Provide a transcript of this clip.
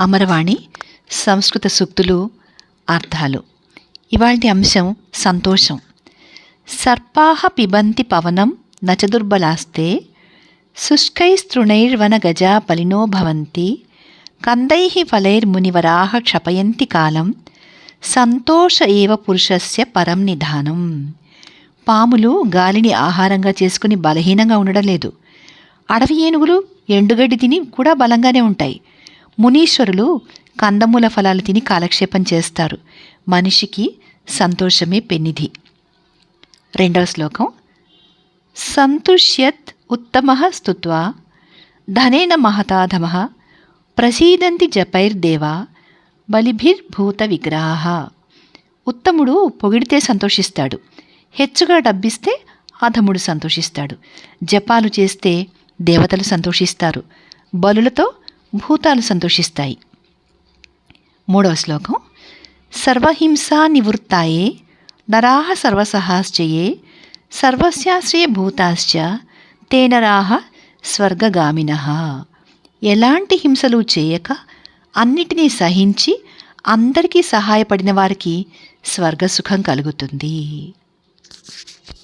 అమరవాణి సంస్కృత సూక్తులు అర్థాలు. ఇవాళ అంశం సంతోషం. సర్పాహ పిబంతి పవనం నచదుర్బలాస్తే శుష్కైస్తృణైర్వన గజా బలినో భవంతి కందై ఫలైర్మునివరాహ క్షపయంతి కాలం సంతోష ఏవ పురుషస్య పరం నిధానం. పాములు గాలిని ఆహారంగా చేసుకుని బలహీనంగా ఉండడం లేదు. అడవి ఏనుగులు ఎండుగడ్డి తిని కూడా బలంగానే ఉంటాయి. మునీశ్వరులు కందమూల ఫలాలు తిని కాలక్షేపం చేస్తారు. మనిషికి సంతోషమే పెన్నిధి. రెండవ శ్లోకం. సంతుష్యత్ ఉత్తమ స్తుత్వా ధనేన మహతాధమ ప్రసీదంతి జపైర్దేవా బలిభిర్భూత విగ్రహ. ఉత్తముడు పొగిడితే సంతోషిస్తాడు. హెచ్చుగా డబ్బిస్తే అధముడు సంతోషిస్తాడు. జపాలు చేస్తే దేవతలు సంతోషిస్తారు. బలులతో భూతాలు సంతోషిస్తాయి. మూడవ శ్లోకం. సర్వహింసా నివృత్తాయే నరాహ సర్వసహాశ్చయే సర్వస్యాశ్రయ భూతాశ్చ తే నరాహ స్వర్గగామిన. ఎలాంటి హింసలు చేయక అన్నిటినీ సహించి అందరికీ సహాయపడిన వారికి స్వర్గసుఖం కలుగుతుంది.